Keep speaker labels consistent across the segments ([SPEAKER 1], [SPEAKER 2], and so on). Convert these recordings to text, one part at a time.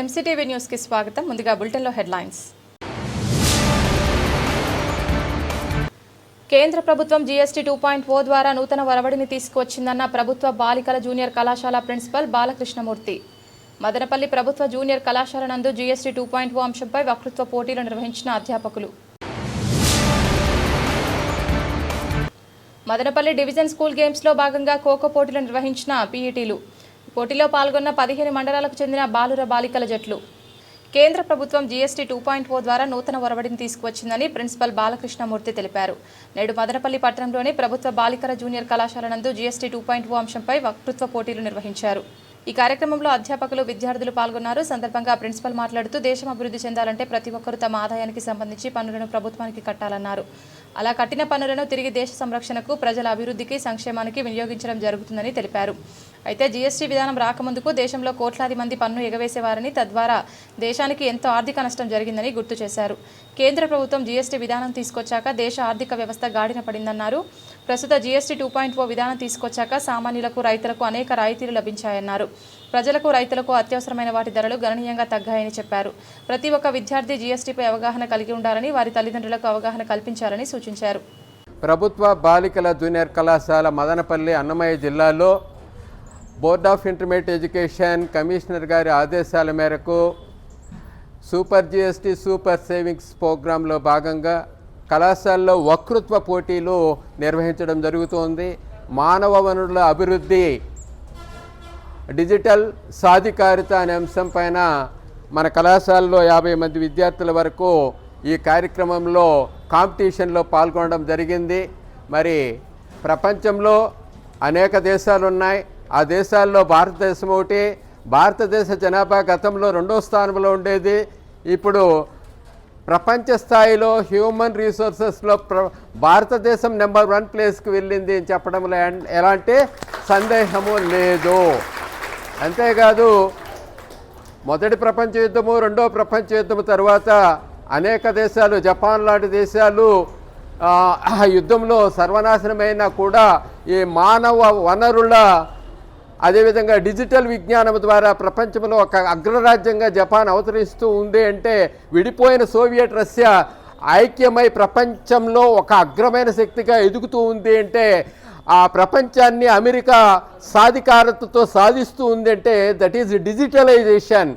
[SPEAKER 1] MCTV న్యూస్కి స్వాగతం. ముందుగా బులెటిన్లో హెడ్లైన్స్. కేంద్ర ప్రభుత్వం జీఎస్టీ టూ పాయింట్ ఓ ద్వారా నూతన ఒరవడిని తీసుకువచ్చిందన్న ప్రభుత్వ బాలికల జూనియర్ కళాశాల ప్రిన్సిపల్ బాలకృష్ణమూర్తి. మదనపల్లి ప్రభుత్వ జూనియర్ కళాశాల నందు జీఎస్టీ టూ పాయింట్ ఓ అంశంపై వక్తృత్వ పోటీలు నిర్వహించిన అధ్యాపకులు. మదనపల్లి డివిజన్ స్కూల్ గేమ్స్లో భాగంగా ఖోఖో పోటీలు నిర్వహించిన పీఈటీలు. పోటీలో పాల్గొన్న పదిహేను మండలాలకు చెందిన బాలుర బాలికల జట్లు. కేంద్ర ప్రభుత్వం జీఎస్టీ టూ పాయింట్ ఓ ద్వారా నూతన ఒరవడిని తీసుకువచ్చిందని ప్రిన్సిపల్ బాలకృష్ణమూర్తి తెలిపారు. నేడు మదనపల్లి పట్టణంలోని ప్రభుత్వ బాలికల జూనియర్ కళాశాల నందు జీఎస్టీ టూ పాయింట్ ఓ అంశంపై వక్తృత్వ పోటీలు నిర్వహించారు. ఈ కార్యక్రమంలో అధ్యాపకులు విద్యార్థులు పాల్గొన్నారు. సందర్భంగా ప్రిన్సిపల్ మాట్లాడుతూ దేశం అభివృద్ధి చెందాలంటే ప్రతి ఒక్కరూ తమ ఆదాయానికి సంబంధించి పన్నులను ప్రభుత్వానికి కట్టాలన్నారు. అలా కట్టిన పన్నులను తిరిగి దేశ సంరక్షణకు ప్రజల అభివృద్ధికి సంక్షేమానికి వినియోగించడం జరుగుతుందని తెలిపారు. అయితే జీఎస్టీ విధానం రాకముందుకు దేశంలో కోట్లాది మంది పన్ను ఎగవేసేవారని తద్వారా దేశానికి ఎంతో ఆర్థిక నష్టం జరిగిందని గుర్తు చేశారు. కేంద్ర ప్రభుత్వం జీఎస్టీ విధానం తీసుకొచ్చాక దేశ ఆర్థిక వ్యవస్థ గాడిన పడిందన్నారు. ప్రస్తుత జీఎస్టీ టూ పాయింట్ ఓ విధానం తీసుకొచ్చాక సామాన్యులకు రైతులకు అనేక రాయితీలు లభించాయన్నారు. ప్రజలకు రైతులకు అత్యవసరమైన వాటి ధరలు గణనీయంగా తగ్గాయని చెప్పారు. ప్రతి ఒక్క విద్యార్థి జీఎస్టీపై అవగాహన కలిగి ఉండాలని వారి తల్లిదండ్రులకు అవగాహన కల్పించాలని సూచించారు.
[SPEAKER 2] ప్రభుత్వ బాలికల జూనియర్ కళాశాల మదనపల్లి అన్నమయ్య జిల్లాలో board of intermediate education commissioner గారి ఆదేశాల మేరకు సూపర్ జిఎస్టీ సూపర్ సేవింగ్స్ ప్రోగ్రాంలో భాగంగా కళాశాలలో వక్తృత్వ పోటీలు నిర్వహించడం జరుగుతోంది. మానవ వనరుల అభివృద్ధి డిజిటల్ సాధికారిత అనే అంశం పైన మన కళాశాలలో యాభై మంది విద్యార్థుల వరకు ఈ కార్యక్రమంలో కాంపిటీషన్లో పాల్గొనడం జరిగింది. మరి ప్రపంచంలో అనేక దేశాలు ఉన్నాయి ఆ దేశాల్లో భారతదేశం ఒకటి భారతదేశ జనాభా గతంలో రెండో స్థానంలో ఉండేది. ఇప్పుడు ప్రపంచ స్థాయిలో హ్యూమన్ రీసోర్సెస్లో ప్ర భారతదేశం నెంబర్ వన్ ప్లేస్కి వెళ్ళింది అని చెప్పడంలో ఎలాంటి సందేహము లేదు. అంతేకాదు మొదటి ప్రపంచ యుద్ధము రెండో ప్రపంచ యుద్ధము తర్వాత అనేక దేశాలు జపాన్ లాంటి దేశాలు యుద్ధంలో సర్వనాశనమైనా కూడా ఈ మానవ వనరుల అదేవిధంగా డిజిటల్ విజ్ఞానం ద్వారా ప్రపంచంలో ఒక అగ్రరాజ్యంగా జపాన్ అవతరిస్తూ ఉంది అంటే విడిపోయిన సోవియట్ రష్యా ఐక్యమై ప్రపంచంలో ఒక అగ్రమైన శక్తిగా ఎదుగుతూ ఉంది అంటే ఆ ప్రపంచాన్ని అమెరికా సాధికారతతో సాధిస్తూ ఉంది అంటే దట్ ఈజ్ డిజిటలైజేషన్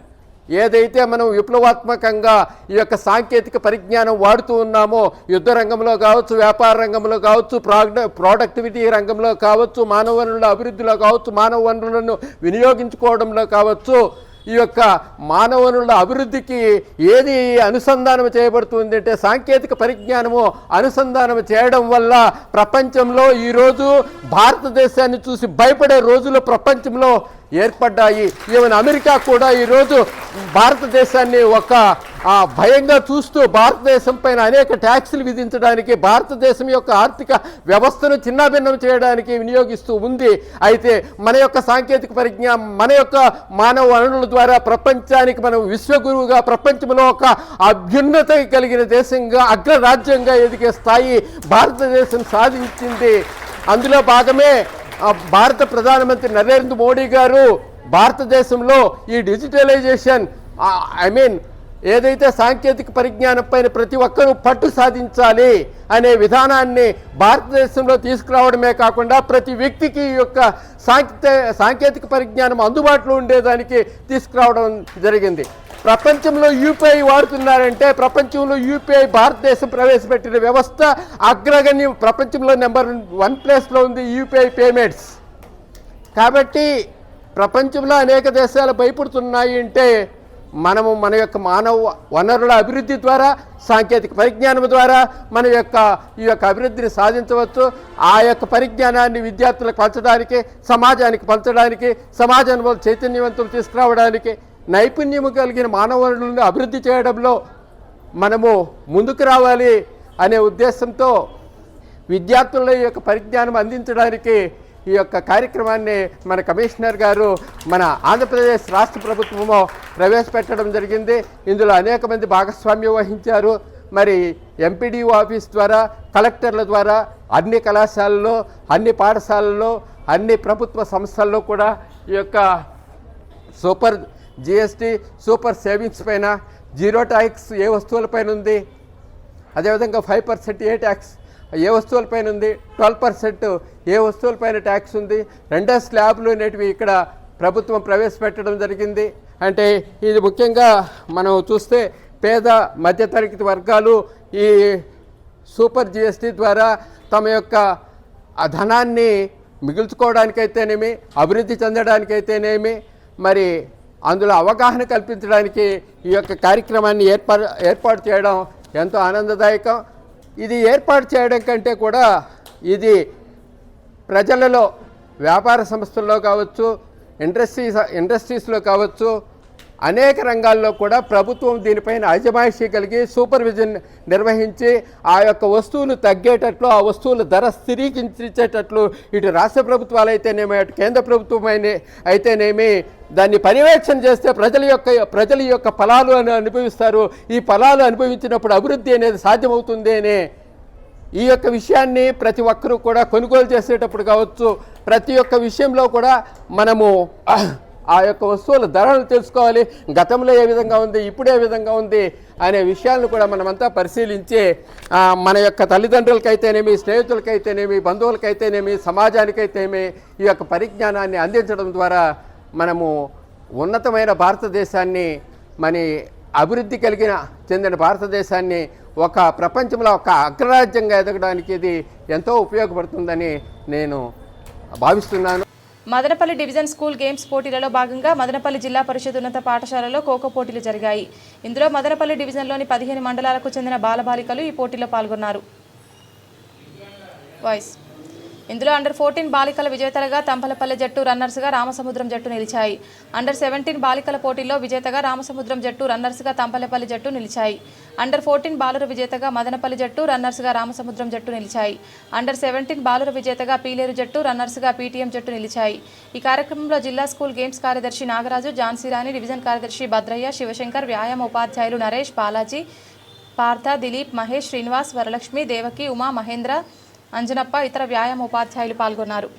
[SPEAKER 2] ఏదైతే మనం విప్లవాత్మకంగా ఈ యొక్క సాంకేతిక పరిజ్ఞానం వాడుతూ ఉన్నామో యుద్ధ రంగంలో కావచ్చు వ్యాపార రంగంలో కావచ్చు ప్రాడ ప్రోడక్టివిటీ రంగంలో కావచ్చు మానవ వనరుల అభివృద్ధిలో కావచ్చు మానవ వనరులను వినియోగించుకోవడంలో కావచ్చు ఈ యొక్క మానవ వనరుల అభివృద్ధికి ఏది అనుసంధానం చేయబడుతుంది అంటే సాంకేతిక పరిజ్ఞానము అనుసంధానం చేయడం వల్ల ప్రపంచంలో ఈరోజు భారతదేశాన్ని చూసి భయపడే రోజులు ప్రపంచంలో ఏర్పడ్డాయి. ఈవెన్ అమెరికా కూడా ఈరోజు భారతదేశాన్ని ఒక భయంగా చూస్తూ భారతదేశం పైన అనేక ట్యాక్సులు విధించడానికి భారతదేశం యొక్క ఆర్థిక వ్యవస్థను చిన్నాభిన్నం చేయడానికి వినియోగిస్తూ ఉంది. అయితే మన యొక్క సాంకేతిక పరిజ్ఞానం మన యొక్క మానవ వనరుల ద్వారా ప్రపంచానికి మనం విశ్వగురువుగా ప్రపంచంలో ఒక అభ్యున్నత కలిగిన దేశంగా అగ్రరాజ్యంగా ఎదిగే స్థాయి భారతదేశం సాధించింది. అందులో భాగమే భారత ప్రధానమంత్రి నరేంద్ర మోడీ గారు భారతదేశంలో ఈ డిజిటలైజేషన్ ఐ మీన్ ఏదైతే సాంకేతిక పరిజ్ఞానం పైన ప్రతి ఒక్కరూ పట్టు సాధించాలి అనే విధానాన్ని భారతదేశంలో తీసుకురావడమే కాకుండా ప్రతి వ్యక్తికి ఈ యొక్క సాంకేతిక పరిజ్ఞానం అందుబాటులో ఉండేదానికి తీసుకురావడం జరిగింది. ప్రపంచంలో యూపీఐ వాడుతున్నారంటే ప్రపంచంలో యూపీఐ భారతదేశం ప్రవేశపెట్టిన వ్యవస్థ అగ్రగణ్యం ప్రపంచంలో నెంబర్ వన్ ప్లేస్లో ఉంది యూపీఐ పేమెంట్స్. కాబట్టి ప్రపంచంలో అనేక దేశాలు భయపడుతున్నాయి అంటే మనము మన యొక్క మానవ వనరుల అభివృద్ధి ద్వారా సాంకేతిక పరిజ్ఞానం ద్వారా మన యొక్క ఈ యొక్క అభివృద్ధిని సాధించవచ్చు. ఆ యొక్క పరిజ్ఞానాన్ని విద్యార్థులకు పంచడానికి సమాజానికి పంచడానికి సమాజంలో చైతన్యవంతులు తీసుకురావడానికి నైపుణ్యము కలిగిన మానవ వనరులను అభివృద్ధి చేయడంలో మనము ముందుకు రావాలి అనే ఉద్దేశంతో విద్యార్థుల యొక్క పరిజ్ఞానం అందించడానికి ఈ యొక్క కార్యక్రమాన్ని మన కమిషనర్ గారు మన ఆంధ్రప్రదేశ్ రాష్ట్ర ప్రభుత్వము ప్రవేశపెట్టడం జరిగింది. ఇందులో అనేక మంది భాగస్వామ్యం వహించారు. మరి ఎంపీడీఓ ఆఫీస్ ద్వారా కలెక్టర్ల ద్వారా అన్ని కళాశాలలో అన్ని పాఠశాలల్లో అన్ని ప్రభుత్వ సంస్థల్లో కూడా ఈ యొక్క సూపర్ జిఎస్టీ సూపర్ సేవింగ్స్ పైన జీరో ట్యాక్స్ ఏ వస్తువులపైన ఉంది? అదేవిధంగా ఫైవ్ పర్సెంట్ ఏ ట్యాక్స్ ఏ వస్తువులపైన ఉంది? ట్వెల్వ్ పర్సెంట్ ఏ వస్తువులపైన ట్యాక్స్ ఉంది? రెండో స్లాబ్లు అనేటివి ఇక్కడ ప్రభుత్వం ప్రవేశపెట్టడం జరిగింది. అంటే ఇది ముఖ్యంగా మనం చూస్తే పేద మధ్యతరగతి వర్గాలు ఈ సూపర్ జిఎస్టీ ద్వారా తమ యొక్క ధనాన్ని మిగుల్చుకోవడానికైతేనేమి అభివృద్ధి చెందడానికైతేనేమి మరి అందులో అవగాహన కల్పించడానికి ఈ యొక్క కార్యక్రమాన్ని ఏర్పాటు ఏర్పాటు చేయడం ఎంతో ఆనందదాయకం. ఇది ఏర్పాటు చేయడం కంటే కూడా ఇది ప్రజలలో వ్యాపార సంస్థల్లో కావచ్చు ఇండస్ట్రీస్ ఇండస్ట్రీస్లో కావచ్చు అనేక రంగాల్లో కూడా ప్రభుత్వం దీనిపైన అజమాయిషీ కలిగి సూపర్విజన్ నిర్వహించి ఆ యొక్క వస్తువులు తగ్గేటట్లు ఆ వస్తువుల ధర స్థిరీకరించేటట్లు ఇటు రాష్ట్ర ప్రభుత్వాలు అయితేనేమి అటు కేంద్ర ప్రభుత్వం అయితేనేమి దాన్ని పర్యవేక్షణ చేస్తే ప్రజల యొక్క ప్రజల యొక్క ఫలాలు అని అనుభవిస్తారు. ఈ ఫలాలు అనుభవించినప్పుడు అభివృద్ధి అనేది సాధ్యమవుతుంది అనే ఈ యొక్క విషయాన్ని ప్రతి ఒక్కరూ కూడా కొనుగోలు చేసేటప్పుడు కావచ్చు. ప్రతి ఒక్క విషయంలో కూడా మనము ఆ యొక్క వస్తువుల ధరలు తెలుసుకోవాలి గతంలో ఏ విధంగా ఉంది ఇప్పుడు ఏ విధంగా ఉంది అనే విషయాలను కూడా మనమంతా పరిశీలించి మన యొక్క తల్లిదండ్రులకైతేనేమి స్నేహితులకైతేనేమి బంధువులకైతేనేమి సమాజానికైతేనేమి ఈ యొక్క పరిజ్ఞానాన్ని అందించడం ద్వారా మనము ఉన్నతమైన భారతదేశాన్ని మన అభివృద్ధి కలిగిన చెందిన భారతదేశాన్ని ఒక ప్రపంచంలో ఒక అగ్రరాజ్యంగా ఎదగడానికి ఇది ఎంతో ఉపయోగపడుతుందని నేను భావిస్తున్నాను.
[SPEAKER 1] మదనపల్లి డివిజన్ స్కూల్ గేమ్స్ పోటీలలో భాగంగా మదనపల్లి జిల్లా పరిషత్ ఉన్నత పాఠశాలలో ఖోఖో పోటీలు జరిగాయి. ఇందులో మదనపల్లి డివిజన్లోని పదిహేను మండలాలకు చెందిన బాలబాలికలు ఈ పోటీలో పాల్గొన్నారు. వాయిస్. ఇందులో అండర్ ఫోర్టీన్ బాలికల విజేతలుగా తంపలపల్లె జట్టు రన్నర్స్గా రామసముద్రం జట్టు నిలిచాయి. అండర్ సెవెంటీన్ బాలికల పోటీల్లో విజేతగా రామసముద్రం జట్టు రన్నర్స్గా తంపలపల్లి జట్టు నిలిచాయి. అండర్ ఫోర్టీన్ బాలుర విజేతగా మదనపల్లి జట్టు రన్నర్స్గా రామసముద్రం జట్టు నిలిచాయి. అండర్ సెవెంటీన్ బాలుర విజేతగా పీలేరు జట్టు రన్నర్స్గా పీటీఎం జట్టు నిలిచాయి. ఈ కార్యక్రమంలో జిల్లా స్కూల్ గేమ్స్ కార్యదర్శి నాగరాజు ఝాన్సీరాణి డివిజన్ కార్యదర్శి భద్రయ్య శివశంకర్ వ్యాయామ ఉపాధ్యాయులు నరేష్ బాలాజీ పార్థ దిలీప్ మహేష్ శ్రీనివాస్ వరలక్ష్మి దేవకి ఉమా మహేంద్ర అంజనప్ప ఇతర వ్యాయామ ఉపాధ్యాయులు పాల్గొన్నారు.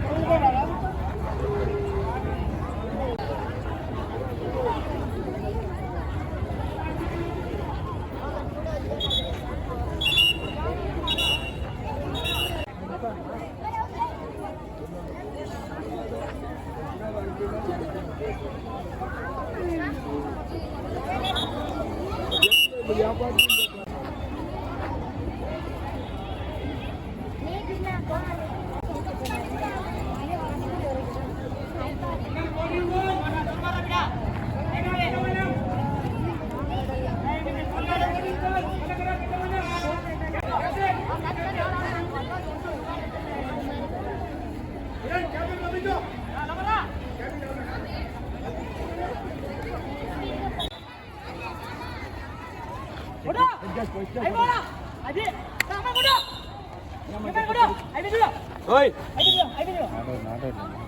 [SPEAKER 1] ¡Vamos! Oi. Ayo dulu, ayo dulu. Aduh, aduh.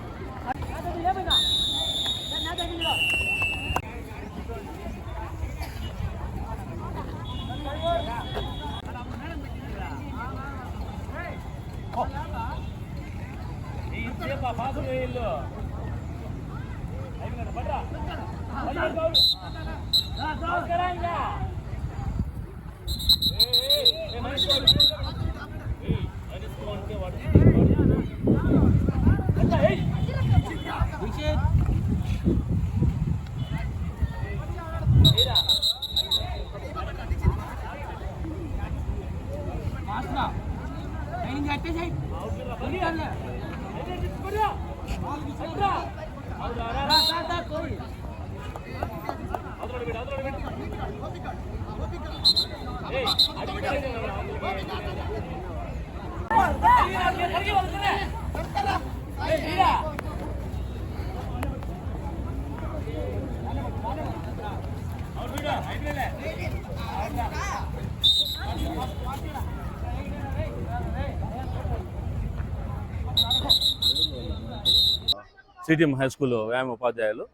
[SPEAKER 3] CTM high school వ్యాయామ ఉపాధ్యాయులు.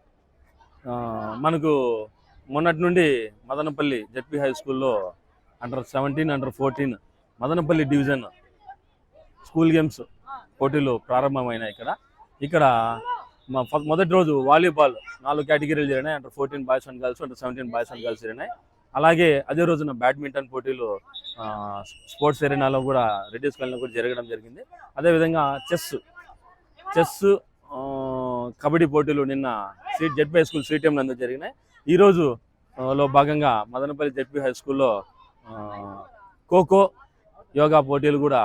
[SPEAKER 3] మనకు మొన్నటి నుండి మదనపల్లి జడ్పీ హై స్కూల్లో under seventeen under fourteen Madanapalle division school games పోటీలు ప్రారంభమైనాయి ఇక్కడ. ఇక్కడ మొదటి రోజు వాలీబాల్ నాలుగు కేటగిరీలు జరిగినాయి. Under fourteen boys and girls under seventeen boys and girls జరిగినాయి. అలాగే అదే రోజున బ్యాడ్మింటన్ పోటీలు స్పోర్ట్స్ ఎరీనాలో కూడా రెడ్డిస్ కాలనీలో కూడా జరగడం జరిగింది. అదేవిధంగా చెస్ చెస్ కబడ్డీ పోటీలు నిన్న సీట్ జెడ్పీ హై స్కూల్ సీటీఎం నందు జరిగినాయి. ఈరోజు లో భాగంగా మదనపల్లి జెడ్పీ హై స్కూల్లో ఖోఖో యోగా పోటీలు కూడా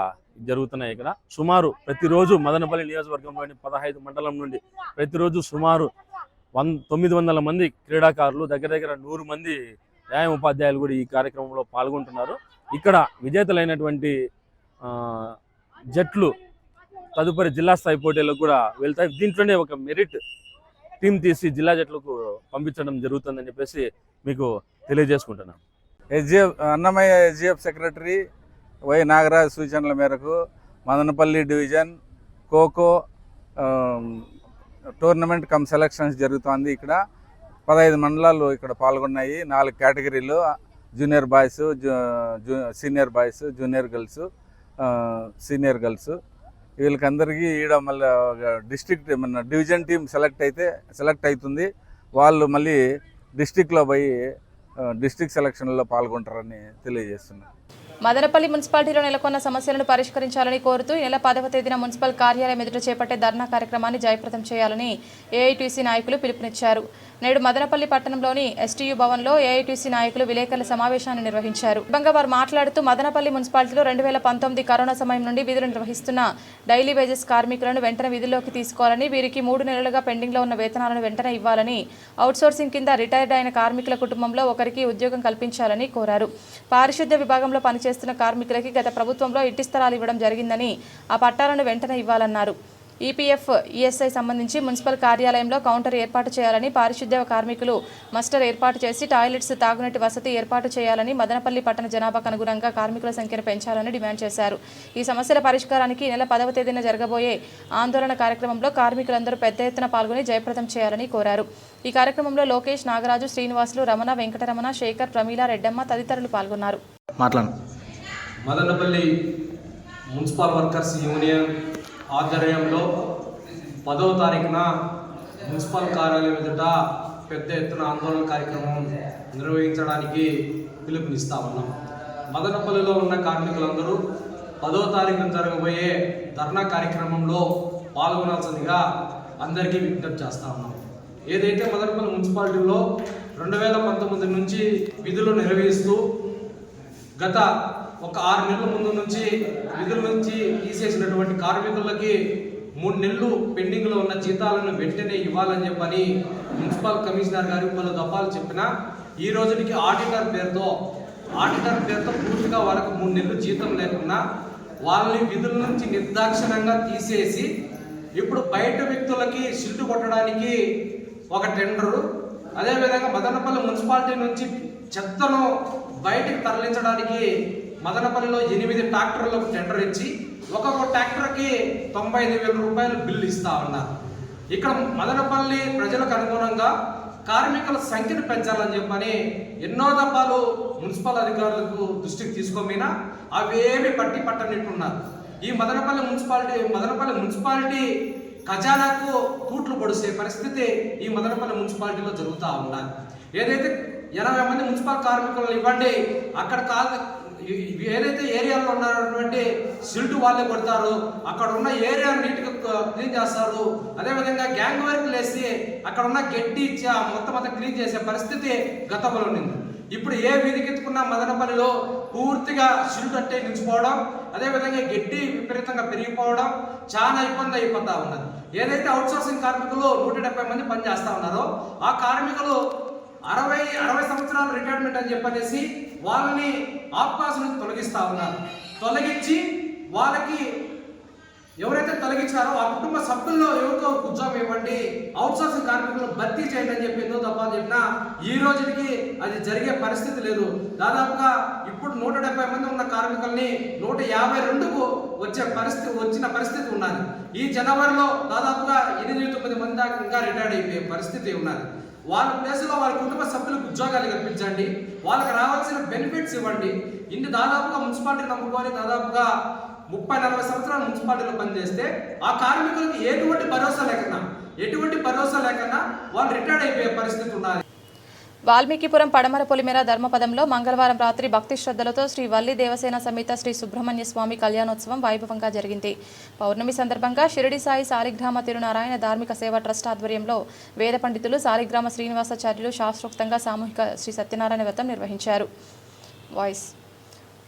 [SPEAKER 3] జరుగుతున్నాయి ఇక్కడ. సుమారు ప్రతిరోజు మదనపల్లి నియోజకవర్గంలోని పదహైదు మండలం నుండి ప్రతిరోజు సుమారు వన్ తొమ్మిది వందల మంది క్రీడాకారులు దగ్గర దగ్గర నూరు మంది వ్యాయామ ఉపాధ్యాయులు కూడా ఈ కార్యక్రమంలో పాల్గొంటున్నారు. ఇక్కడ విజేతలైనటువంటి జట్లు తదుపరి జిల్లా స్థాయి పోటీలకు కూడా వెళ్తాయి. దీంట్లోనే ఒక మెరిట్ టీం తీసి జిల్లా జట్లకు పంపించడం జరుగుతుందని చెప్పేసి మీకు తెలియజేసుకుంటున్నాను
[SPEAKER 4] SGF Annamayya SGF secretary Y Nagaraj సూచనల మేరకు Madanapalle division kho kho tournament cum selections జరుగుతోంది ఇక్కడ. పదహైదు మండలాలు ఇక్కడ పాల్గొన్నాయి. నాలుగు కేటగిరీలు జూనియర్ బాయ్స్ జూ zoo- senior boys junior girls senior girls. వీళ్ళకందరికీ ఈడ మళ్ళీ డిస్ట్రిక్ట్ మన డివిజన్ టీం సెలెక్ట్ అయితే సెలెక్ట్ అవుతుంది. వాళ్ళు మళ్ళీ డిస్ట్రిక్ట్లో పోయి డిస్టిక్ సెలక్షన్లో పాల్గొంటారని తెలియజేస్తున్నారు
[SPEAKER 1] మదనపల్లి మున్సిపాలిటీలో నెలకొన్న సమస్యలను పరిష్కరించాలని కోరుతూ ఈ నెల పదవ తేదీన మున్సిపల్ కార్యాలయం ఎదుట చేపట్టే ధర్నా కార్యక్రమాన్ని జయప్రదం చేయాలని ఏఐటీసీ నాయకులు పిలుపునిచ్చారు. నేడు మదనపల్లి పట్టణంలోని ఎస్టీయూ భవన్లో ఏఐటీసీ నాయకులు విలేకరుల సమావేశాన్ని నిర్వహించారు. బంగవారు వారు మాట్లాడుతూ మదనపల్లి మున్సిపాలిటీలో రెండు వేల పంతొమ్మిది కరోనా సమయం నుండి విధులు నిర్వహిస్తున్న డైలీ వేజెస్ కార్మికులను వెంటనే విధుల్లోకి తీసుకోవాలని వీరికి మూడు నెలలుగా పెండింగ్లో ఉన్న వేతనాలను వెంటనే ఇవ్వాలని అవుట్సోర్సింగ్ కింద రిటైర్డ్ అయిన కార్మికుల కుటుంబంలో ఒకరికి ఉద్యోగం కల్పించాలని కోరారు. పారిశుద్ధ్య విభాగంలో పనిచేస్తున్న కార్మికులకి గత ప్రభుత్వంలో ఇట్టి స్థలాలు ఇవ్వడం జరిగిందని ఆ పట్టాలను వెంటనే ఇవ్వాలన్నారు. ఈపీఎఫ్ ఈఎస్ఐ సంబంధించి మున్సిపల్ కార్యాలయంలో కౌంటర్ ఏర్పాటు చేయాలని పారిశుద్ధ్య కార్మికులు మస్టర్ ఏర్పాటు చేసి టాయిలెట్స్ తాగునీటి వసతి ఏర్పాటు చేయాలని మదనపల్లి పట్టణ జనాభాకు అనుగుణంగా కార్మికుల సంఖ్యను పెంచాలని డిమాండ్ చేశారు. ఈ సమస్యల పరిష్కారానికి ఈ నెల పదవ తేదీన జరగబోయే ఆందోళన కార్యక్రమంలో కార్మికులందరూ పెద్ద ఎత్తున పాల్గొని జయప్రదం చేయాలని కోరారు. ఈ కార్యక్రమంలో లోకేష్ నాగరాజు శ్రీనివాసులు రమణ వెంకటరమణ శేఖర్ ప్రమీల రెడ్డమ్మ తదితరులు పాల్గొన్నారు.
[SPEAKER 5] మాట్లాడు.
[SPEAKER 6] మదనపల్లి మున్సిపల్ వర్కర్స్ యూనియన్ ఆధ్వర్యంలో పదవ తారీఖున మున్సిపల్ కార్యాలయం ఎదుట పెద్ద ఎత్తున ఆందోళన కార్యక్రమం నిర్వహించడానికి పిలుపునిస్తా ఉన్నాం. మదనపల్లిలో ఉన్న కార్మికులందరూ పదవ తారీఖున జరగబోయే ధర్నా కార్యక్రమంలో పాల్గొనాల్సిందిగా అందరికీ విజ్ఞప్తి చేస్తా ఉన్నాం. ఏదైతే మదనపల్లి మున్సిపాలిటీలో రెండు వేల పంతొమ్మిది నుంచి విధులు నిర్వహిస్తూ గత ఒక ఆరు నెలల ముందు నుంచి విధుల నుంచి తీసేసినటువంటి కార్మికులకి మూడు నెలలు పెండింగ్లో ఉన్న జీతాలను వెంటనే ఇవ్వాలని చెప్పని మున్సిపల్ కమిషనర్ గారు పలు దఫాలు చెప్పినా ఈ రోజుకి ఆడిటర్ పేరుతో ఆడిటర్ పేరుతో పూర్తిగా వాళ్ళకు మూడు నెలలు జీతం లేకుండా వాళ్ళని విధుల నుంచి నిర్దాక్షిణంగా తీసేసి ఇప్పుడు బయట వ్యక్తులకి షిల్టు కొట్టడానికి ఒక టెండరు అదేవిధంగా మదనపల్లి మున్సిపాలిటీ నుంచి చెత్తను బయటకు తరలించడానికి మదనపల్లిలో ఎనిమిది ట్రాక్టర్లకు టెండర్ ఇచ్చి ఒక్కొక్క ట్రాక్టర్కి తొంభై ఐదు వేల రూపాయలు బిల్లు ఇస్తా ఉన్నారు. ఇక్కడ మదనపల్లి ప్రజలకు అనుగుణంగా కార్మికుల సంఖ్యను పెంచాలని చెప్పని ఎన్నో దఫాలు మున్సిపల్ అధికారులకు దృష్టికి తీసుకోమైనా అవేమి పట్టి పట్టనిట్టున్నారు. ఈ మదనపల్లి మున్సిపాలిటీ మదనపల్లి మున్సిపాలిటీ ఖజానాకు కూట్లు పొడిసే పరిస్థితి ఈ మదనపల్లి మున్సిపాలిటీలో జరుగుతూ ఉన్నది. ఏదైతే ఎనభై మంది మున్సిపల్ కార్మికులను ఇవ్వండి అక్కడ కాదు ఏదైతే ఏరియాలో ఉన్నటువంటి సిల్ట్ వాళ్ళే కొడతారు అక్కడ ఉన్న ఏరియా నీట్గా క్లీన్ చేస్తారు. అదేవిధంగా గ్యాంగ్ వర్క్ వేసి అక్కడ ఉన్న గడ్డి ఇచ్చి ఆ మొత్తం అంతా క్లీన్ చేసే పరిస్థితి గతంలో ఉండింది ఇప్పుడు ఏ వీధికెత్తుకున్న మదనపల్లిలో పూర్తిగా సిల్ట్ అంటే నిలిచిపోవడం అదేవిధంగా గడ్డి విపరీతంగా పెరిగిపోవడం చాలా ఇబ్బంది అయిపోతా ఉన్నది. ఏదైతే అవుట్సోర్సింగ్ కార్మికులు నూట డెబ్బై మంది పనిచేస్తూ ఉన్నారో ఆ కార్మికులు అరవై అరవై సంవత్సరాలు రిటైర్మెంట్ అని చెప్పనేసి వాళ్ళని ఆప్కాస్ నుంచి తొలగిస్తా ఉన్నారు. తొలగించి వాళ్ళకి ఎవరైతే తొలగించారో ఆ కుటుంబ సభ్యుల్లో ఎవరితో ఉద్యోగం ఇవ్వండి అవుట్సోర్సింగ్ కార్మికులు భర్తీ చేయండి అని చెప్పి ఎంతో తప్ప అని చెప్పినా ఈ రోజుకి అది జరిగే పరిస్థితి లేదు. దాదాపుగా ఇప్పుడు నూట డెబ్బై మంది ఉన్న కార్మికుల్ని నూట యాభై రెండుకు వచ్చే పరిస్థితి వచ్చిన పరిస్థితి ఉన్నది. ఈ జనవరిలో దాదాపుగా ఎనిమిది తొమ్మిది మంది దాకా ఇంకా రిటైర్డ్ అయిపోయే పరిస్థితి ఉన్నది. వాళ్ళ ప్లేస్లో వాళ్ళ కుటుంబ సభ్యులకు ఉద్యోగాలు కల్పించండి. వాళ్ళకి రావాల్సిన బెనిఫిట్స్ ఇవ్వండి. ఇన్ని దాదాపుగా మున్సిపాలిటీ నమ్ముకొని దాదాపుగా ముప్పై నలభై సంవత్సరాలు మున్సిపాలిటీలో పనిచేస్తే ఆ కార్మికులకు ఎటువంటి భరోసా లేకన్నా ఎటువంటి భరోసా లేకన్నా వాళ్ళు రిటైర్డ్ అయిపోయే పరిస్థితి ఉండాలి.
[SPEAKER 1] వాల్మీకిపురం పడమర పొలిమేర ధర్మపదంలో మంగళవారం రాత్రి భక్తి శ్రద్ధలతో శ్రీ వల్లి దేవసేన సమేత శ్రీ సుబ్రహ్మణ్య స్వామి కళ్యాణోత్సవం వైభవంగా జరిగింది. పౌర్ణమి సందర్భంగా షిరిడి సాయి సాలిగ్రామ తిరునారాయణ ధార్మిక సేవా ట్రస్ట్ ఆధ్వర్యంలో వేద పండితులు సాలిగ్రామ శ్రీనివాసాచార్యులు శాస్త్రోక్తంగా సామూహిక శ్రీ సత్యనారాయణ వ్రతం నిర్వహించారు. వాయిస్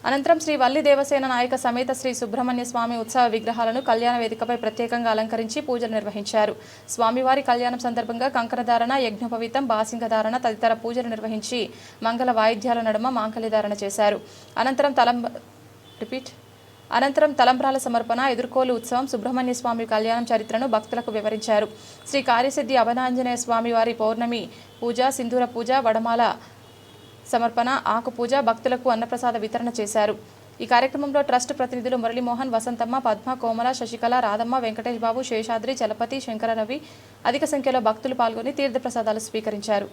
[SPEAKER 1] అనంతరం శ్రీ వల్లి దేవసేన నాయక సమేత శ్రీ సుబ్రహ్మణ్య స్వామి ఉత్సవ విగ్రహాలను కళ్యాణ వేదికపై ప్రత్యేకంగా అలంకరించి పూజలు నిర్వహించారు. స్వామివారి కళ్యాణం సందర్భంగా కంకణధారణ యజ్ఞోపవీతం బాసింగధారణ తదితర పూజలు నిర్వహించి మంగళ వాయిద్యాల నడుమ మాంగళ్యధారణ చేశారు. అనంతరం తలం రిపీట్. అనంతరం తలంబ్రాల సమర్పణ ఎదుర్కోలు ఉత్సవం సుబ్రహ్మణ్య స్వామి కళ్యాణం చరిత్రను భక్తులకు వివరించారు. శ్రీ కార్యసిద్ధి అభనాంజనేయ స్వామి వారి పౌర్ణమి పూజ సింధూర పూజ వడమాల సమర్పణ ఆకుపూజ భక్తులకు అన్నప్రసాద వితరణ చేశారు. ఈ కార్యక్రమంలో ట్రస్ట్ ప్రతినిధులు మురళీమోహన్ వసంతమ్మ పద్మ కోమల శశికళ రాధమ్మ వెంకటేష్ బాబు శేషాద్రి చలపతి శంకర రవి అధిక సంఖ్యలో భక్తులు పాల్గొని తీర్థప్రసాదాలు స్వీకరించారు.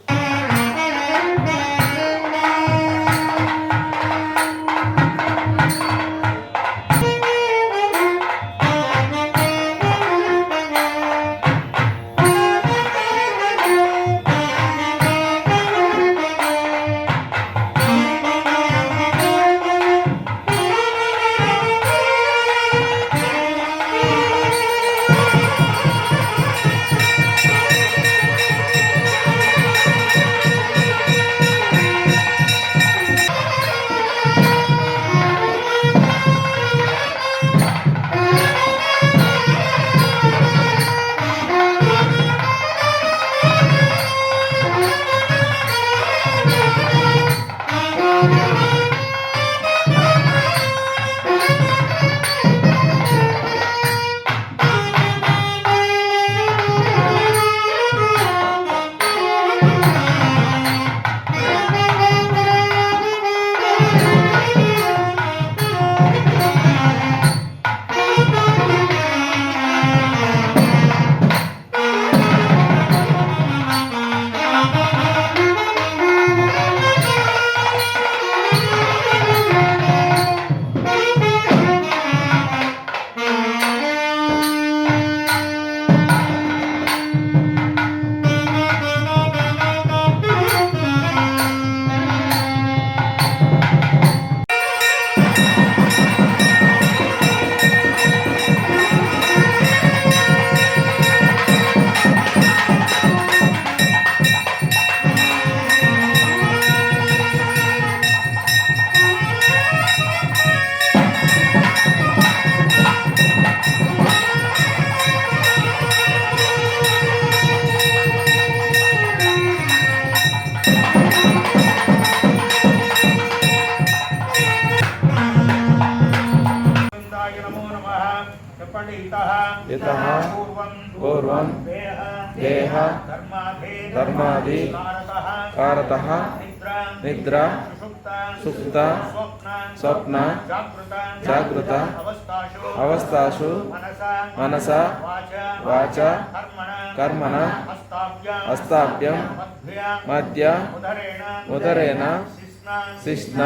[SPEAKER 5] पूर्वं
[SPEAKER 7] देह
[SPEAKER 5] धर्मादि
[SPEAKER 7] कारतः
[SPEAKER 5] निद्रा
[SPEAKER 7] सुप्ता
[SPEAKER 5] स्वप्न
[SPEAKER 7] जागृत
[SPEAKER 5] अवस्थासु
[SPEAKER 7] मनसा
[SPEAKER 5] वाच
[SPEAKER 7] कर्मण
[SPEAKER 5] अस्ताभ्यं
[SPEAKER 7] मध्य
[SPEAKER 5] उदरेण
[SPEAKER 7] शिष्ण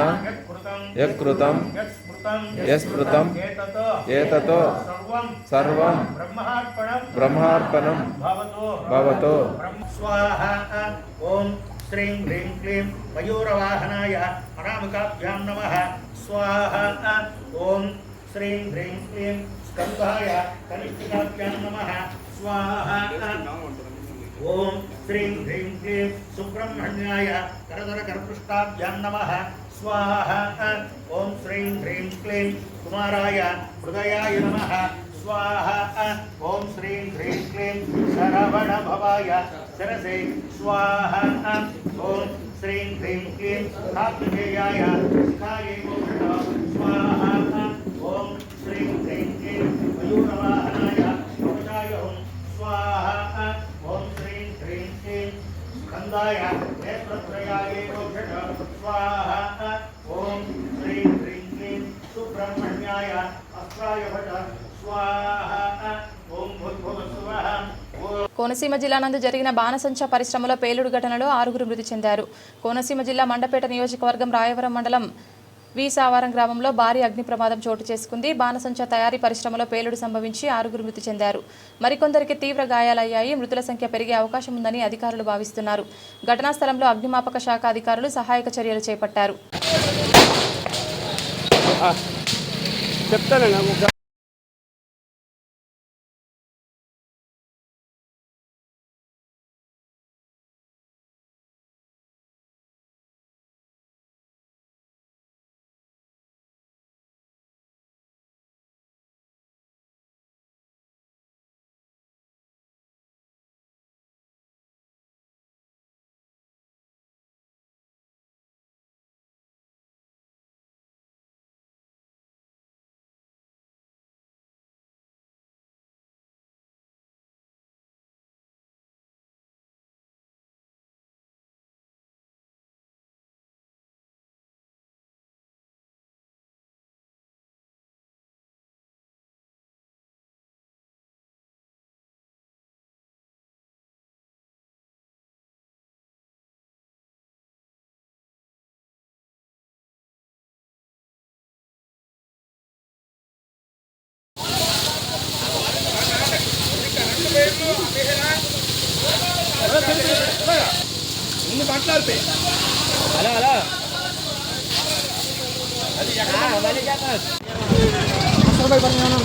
[SPEAKER 5] यत्कृतं
[SPEAKER 7] యస్మృతం
[SPEAKER 5] ఏతతో. సర్వం. బ్రహ్మార్పణం. భవతు. ఓం శ్రీం హ్రీం క్లీం మయూరవాహనాయ అనామకాభ్యాం నమ. స్వాహ. ఓం శ్రీం హ్రీం క్లీం స్కంధాయ కనిష్ఠికాభ్యాం నమ. స్వాహ. ఓం శ్రీం హ్రీం క్లీం సుబ్రహ్మణ్యాయ కరదర కరపృష్టాభ్యాం నమ. స్వాహ. ఓం శ్రీం హ్రీం క్లీం కుమారాయ హృదయాయ నమ. స్వాహ. ఓం శ్రీం హ్రీం క్లీం శరవణ భవాయ శరసే. స్వాహ. ఓం శ్రీం హ్రీం క్లీం కార్తికేయాయ శిఖాయై మోక్ష స్వాహ. ఓం శ్రీం హ్రీం క్లీం మయూరవాహనాయ స్వాహ.
[SPEAKER 1] కోనసీమ జిల్లా నందు జరిగిన బాణసంచ పరిశ్రమలో పేలుడు ఘటనలో ఆరుగురు మృతి చెందారు. కోనసీమ జిల్లా మండపేట నియోజకవర్గం రాయవరం మండలం వీసావరం గ్రామంలో భారీ అగ్ని ప్రమాదం చోటు చేసుకుంది. బాణసంచ తయారీ పరిశ్రమలో పేలుడు సంభవించి ఆరుగురు మృతి చెందారు. మరికొందరికి తీవ్ర గాయాలయ్యాయి. మృతుల సంఖ్య పెరిగే అవకాశం ఉందని అధికారులు భావిస్తున్నారు. ఘటనా స్థలంలో అగ్నిమాపక శాఖ అధికారులు సహాయక చర్యలు చేపట్టారు. ఎవరు?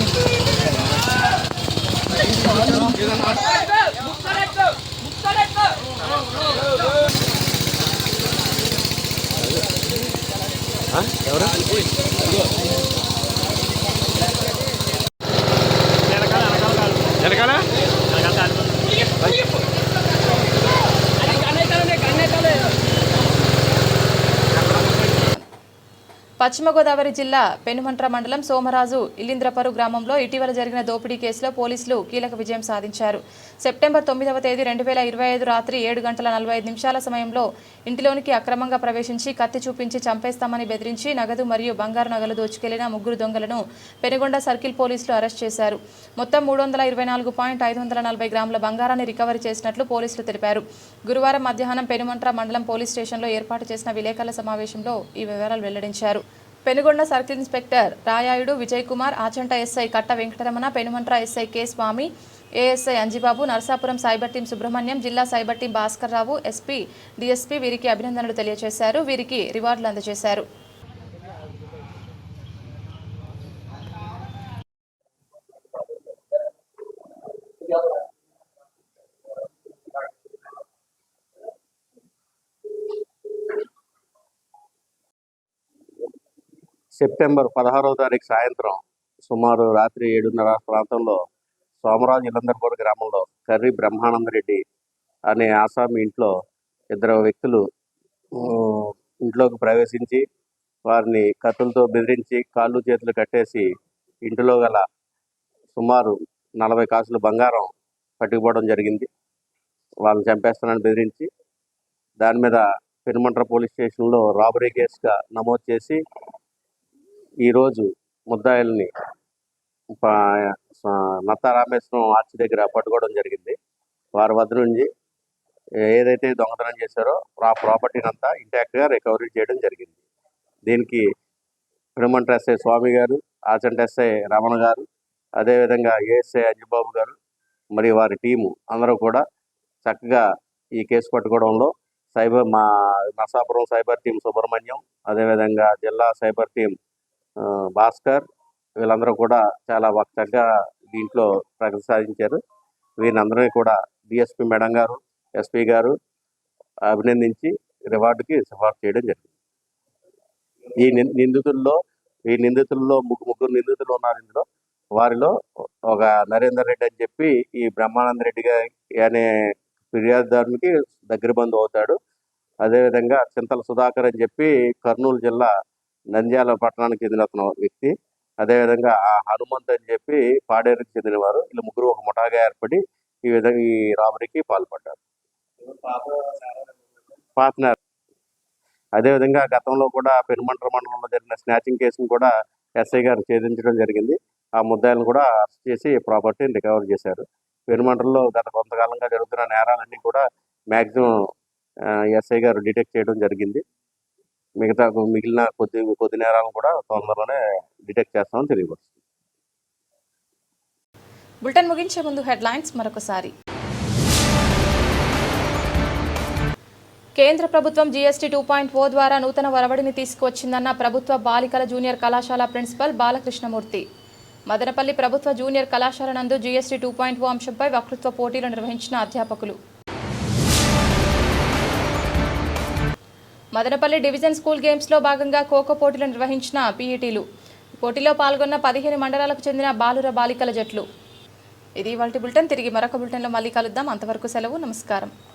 [SPEAKER 1] పశ్చిమ గోదావరి జిల్లా పెనుమంట్ర మండలం సోమరాజు ఇల్లింద్రపరు గ్రామంలో ఇటీవల జరిగిన దోపిడీ కేసులో పోలీసులు కీలక విజయం సాధించారు. సెప్టెంబర్ తొమ్మిదవ తేదీ రెండు వేల ఇరవై ఐదు రాత్రి ఏడు గంటల నలభై ఐదు నిమిషాల సమయంలో ఇంటిలోనికి అక్రమంగా ప్రవేశించి కత్తి చూపించి చంపేస్తామని బెదిరించి నగదు మరియు బంగారు నగలు దోచుకెళ్ళిన ముగ్గురు దొంగలను పెనుగొండ సర్కిల్ పోలీసులు అరెస్ట్ చేశారు. మొత్తం మూడు వందల ఇరవై నాలుగు పాయింట్ ఐదు వందల నలభై గ్రాముల బంగారాన్ని రికవరీ చేసినట్లు పోలీసులు తెలిపారు. గురువారం మధ్యాహ్నం పెనుమంట్ర మండలం పోలీస్ స్టేషన్లో ఏర్పాటు చేసిన విలేకరుల సమావేశంలో ఈ వివరాలు వెల్లడించారు. Penugonda circle inspector Rayayudu Vijay Kumar Achanta SI Katta Venkataramana Penumantra SI K Swamy ASI Anjibabu Narasapuram cyber team Subrahmanyam జిల్లా cyber team Bhaskar Rao SP DSP వీరికి అభినందనలు తెలియజేశారు వీరికి రివార్డులు అందజేశారు.
[SPEAKER 8] సెప్టెంబర్ పదహారవ తారీఖు సాయంత్రం సుమారు రాత్రి ఏడున్నర ప్రాంతంలో సోమరాజు ఇలందర్పూర్ గ్రామంలో కర్రి బ్రహ్మానందరెడ్డి అనే ఆసామి ఇంట్లో ఇద్దరు వ్యక్తులు ఇంట్లోకి ప్రవేశించి వారిని కత్తులతో బెదిరించి కాళ్ళు చేతులు కట్టేసి ఇంటిలో గల సుమారు నలభై కాసులు బంగారం పట్టుకుపోవడం జరిగింది. వాళ్ళని చంపేస్తానని బెదిరించి దాని మీద పెనుమంట్ర పోలీస్ స్టేషన్లో రాబరీ కేసుగా నమోదు చేసి ఈరోజు ముద్దాయిల్ని నత్త రామేశ్వరం ఆర్చి దగ్గర పట్టుకోవడం జరిగింది. వారి వద్ద నుంచి ఏదైతే దొంగతనం చేశారో ఆ ప్రాపర్టీని అంతా ఇంటాక్ట్గా రికవరీ చేయడం జరిగింది. దీనికి పిరమంట ఎస్ఐ స్వామి గారు ఆచంట ఎస్ఐ రమణ గారు అదేవిధంగా ఏఎస్ఐ అంజబాబు గారు మరి వారి టీము అందరూ కూడా చక్కగా ఈ కేసు పట్టుకోవడంలో సైబర్ మా నర్సాపురం సైబర్ టీం సుబ్రహ్మణ్యం అదేవిధంగా జిల్లా సైబర్ టీం భాస్కర్ వీళ్ళందరూ కూడా చాలా బాగా దీంట్లో ప్రగతి సాధించారు. వీరినందరినీ కూడా డిఎస్పి మేడం గారు ఎస్పీ గారు అభినందించి రివార్డుకి సిఫార్సు చేయడం జరిగింది. ఈ నిందితుల్లో ఈ నిందితుల్లో ముగ్గు ముగ్గురు నిందితులు ఉన్నారు ఇందులో. వారిలో ఒక నరేందర్ రెడ్డి అని చెప్పి ఈ బ్రహ్మానంద రెడ్డి గారి అనే ఫిర్యాదుదారునికి దగ్గర బంధు అవుతాడు. అదేవిధంగా చింతల సుధాకర్ అని చెప్పి కర్నూలు జిల్లా నంద్యాల పట్టణానికి చెందిన అతను వ్యక్తి. అదేవిధంగా ఆ హనుమంత్ అని చెప్పి పాడేరుకి చెందినవారు. వీళ్ళు ముగ్గురు ఒక ముఠాగా ఏర్పడి ఈ విధంగా ఈ రాబరీకి పాల్పడ్డారు. పార్ట్నర్ అదేవిధంగా గతంలో కూడా పెనుమంట్ర మండలంలో జరిగిన స్నాచింగ్ కేసును కూడా ఎస్ఐ గారు ఛేదించడం జరిగింది. ఆ ముద్దాయిలను కూడా అరెస్ట్ చేసి ప్రాపర్టీని రికవర్ చేశారు. పెనుమంటల్లో గత కొంతకాలంగా జరుగుతున్న నేరాలన్నీ కూడా మ్యాక్సిమం ఎస్ఐ గారు డిటెక్ట్ చేయడం జరిగింది. మిగతా మిగిలిన కొద్ది కొద్ది నేరాలను కూడా తొందరలోనే డిటెక్ట్ చేస్తామని తెలియపరుస్తుంది.
[SPEAKER 1] బులెటిన్ ముగించే ముందు హెడ్లైన్స్ మరొకసారి. కేంద్ర ప్రభుత్వం జీఎస్టీ టూ పాయింట్ ఓ ద్వారా నూతన ఒరవడిని తీసుకువచ్చిందన్న ప్రభుత్వ బాలికల జూనియర్ కళాశాల ప్రిన్సిపల్ బాలకృష్ణమూర్తి. మదనపల్లి ప్రభుత్వ జూనియర్ కళాశాల నందు జీఎస్టీ టూ పాయింట్ ఓ అంశంపై వక్తృత్వ పోటీలు నిర్వహించిన అధ్యాపకులు. మదనపల్లి డివిజన్ స్కూల్ గేమ్స్లో భాగంగా ఖోఖో పోటీలు నిర్వహించిన పీఈటీలు. పోటీలో పాల్గొన్న పదిహేను మండలాలకు చెందిన బాలుర బాలికల జట్లు. ఇది ఇవాళ బులెటిన్. తిరిగి మరొక బులెటిన్లో మళ్ళీ కలుద్దాం. అంతవరకు సెలవు. నమస్కారం.